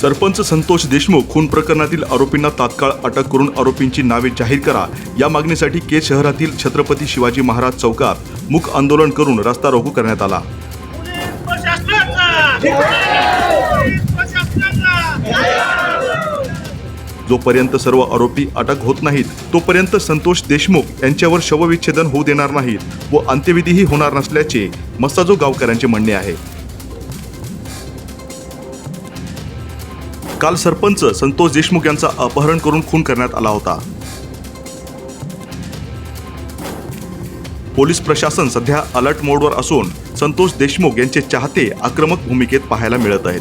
सरपंच संतोष देशमुख खून प्रकरणातील आरोपींना तात्काळ अटक करून आरोपींची नावे जाहीर करा. या मागणीसाठी केज शहरातील छत्रपती शिवाजी महाराज चौकात मुख आंदोलन करून रस्ता रोको करण्यात आला. जोपर्यंत सर्व आरोपी अटक होत नाहीत तोपर्यंत संतोष देशमुख यांच्यावर शवविच्छेदन होऊ देणार नाहीत व अंत्यविधीही होणार नसल्याचे मस्ताजो गावकऱ्यांचे म्हणणे आहे. काल सरपंच संतोष देशमुख यांचा अपहरण करून खून करण्यात आला होता. पोलीस प्रशासन सध्या अलर्ट मोडवर असून संतोष देशमुख यांचे चाहते आक्रमक भूमिकेत पाहायला मिळत आहेत.